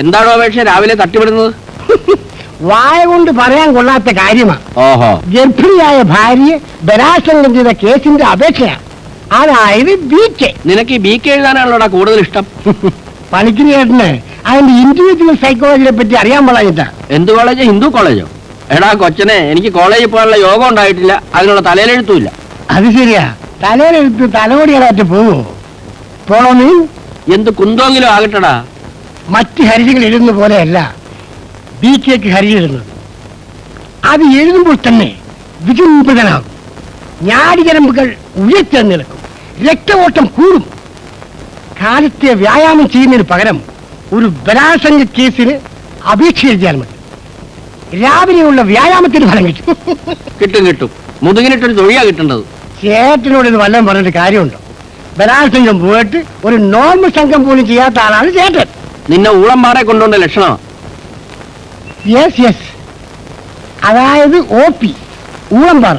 എന്താണോ അപേക്ഷ രാവിലെ തട്ടിവിടുന്നത്? വായ കൊണ്ട് പറയാൻ കൊള്ളാത്ത കാര്യമാണ് ഓഹോ ഗർഭിണിയായ ഭാര്യയെ ബലാത്സംഗം ചെയ്ത കേസിന്റെ അപേക്ഷയാണ് അതായത് ബി കെ നിനക്ക് ഈ ബി കെ എഴുതാനാണല്ലോടാ കൂടുതൽ ഇഷ്ടം? പണിക്കിന് ചേട്ടന് അതിന്റെ ഇൻഡിവിജ്വൽ സൈക്കോളജിയെ പറ്റി അറിയാൻ പാടില്ല. എന്ത് കോളേജ്? ഹിന്ദു കോളേജോ? എടാ കൊച്ചനെ എനിക്ക് കോളേജിൽ പോകാനുള്ള യോഗം ഉണ്ടായിട്ടില്ല. അതിനുള്ള തലയിലെഴുത്തുമില്ല അത് ശരിയാ. തലയിലെടുത്ത് തലമുടികളായിട്ട് പോവോ? പോണോന്ന് എന്ത് കുന്തോങ്കിലും ആകട്ടടാ. മറ്റ് ഹരിജികൾ എഴുതുന്ന പോലെയല്ല. ബി കെക്ക് ഹരി എഴുതുന്നത്. അത് എഴുതുമ്പോൾ തന്നെ വിചിന്തനാകും ഞാടികരമ്പുകൾ ഉയർത്തി നിൽക്കും രക്തഓട്ടം കൂടും. കാലത്തെ വ്യായാമം ചെയ്യുന്നതിന് പകരം ഒരു ബലാത്സംഗ കേസിന് അപേക്ഷ എഴുതിയാൽ മതി. രാവിലെയുള്ള വ്യായാമത്തിന് ഫലം കിട്ടും. കിട്ടും കിട്ടും. മുതുകിനിട്ടൊരു തൊഴിയാ കിട്ടേണ്ടത്. ചേട്ടനോട് ഇത് വല്ലതും പറഞ്ഞിട്ട് കാര്യമുണ്ടോ? ബലാത്സംഗം പോയിട്ട് ഒരു നോർമൽ സംഘം പോലും ചെയ്യാത്ത ആളാണ് ചേട്ടൻ. നിന്നെ ഊളംപാറെ കൊണ്ടുവന്ന ലക്ഷണമാണ് യെസ് യെസ് അതായത് ഓ പി ഊളംപാറ